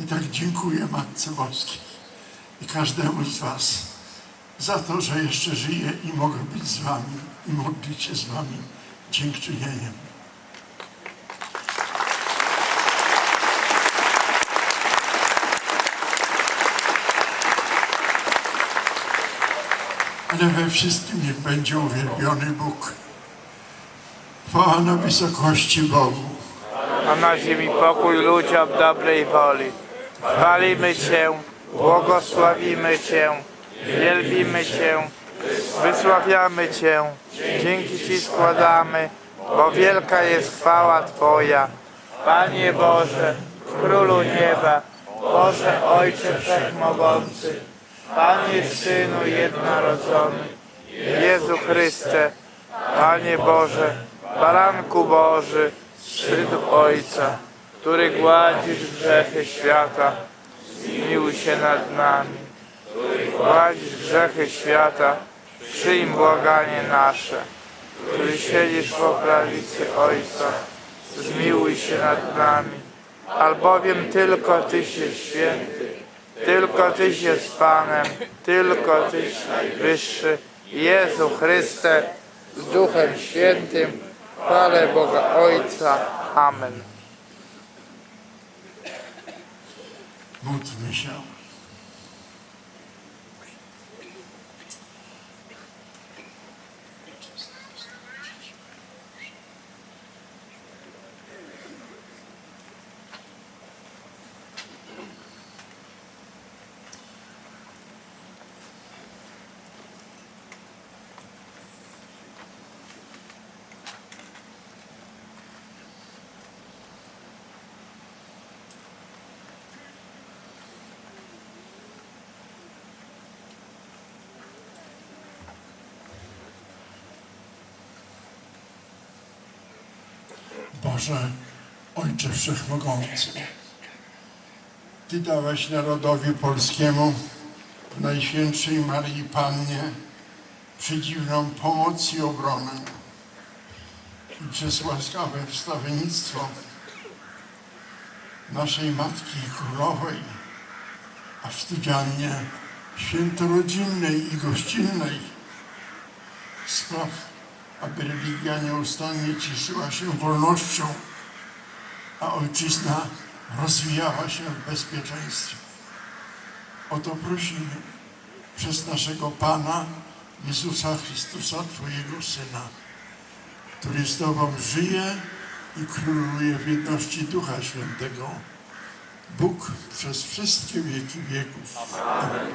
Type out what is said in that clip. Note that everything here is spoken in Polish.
I tak dziękuję Matce Boskiej i każdemu z Was za to, że jeszcze żyję i mogę być z Wami i modlić się z Wami dziękczynieniem. Ale we wszystkim niech będzie uwielbiony Bóg. Chwała na wysokości Bogu. a na ziemi pokój ludziom dobrej woli. Chwalimy Cię, błogosławimy Cię, wielbimy Cię, wysławiamy Cię, dzięki Ci składamy, bo wielka jest chwała Twoja. Panie Boże, Królu Nieba, Boże Ojcze Wszechmogący, Panie Synu Jednorodzony, Jezu Chryste, Panie Boże, Baranku Boży, Synu Ojca, który gładzisz grzechy świata, zmiłuj się nad nami. Gładzisz grzechy świata, przyjm błaganie nasze. Który siedzisz po prawicy Ojca, zmiłuj się nad nami. Albowiem tylko Tyś jest święty, tylko Tyś jest Panem, tylko Tyś najwyższy. Jezu Chryste, z Duchem Świętym, chwale Boga Ojca. Amen. Módlmy się. Boże, Ojcze Wszechmogący, Ty dałeś narodowi polskiemu Najświętszej Maryi Pannie przedziwną pomoc i obronę. I przez łaskawe wstawiennictwo naszej Matki Królowej, a w studziannie świętorodzinnej i gościnnej spraw, aby religia nieustannie cieszyła się wolnością, a ojczyzna rozwijała się w bezpieczeństwie. O to prosimy przez naszego Pana Jezusa Chrystusa, Twojego Syna, który z Tobą żyje i króluje w jedności Ducha Świętego. Bóg przez wszystkie wieki wieków. Amen.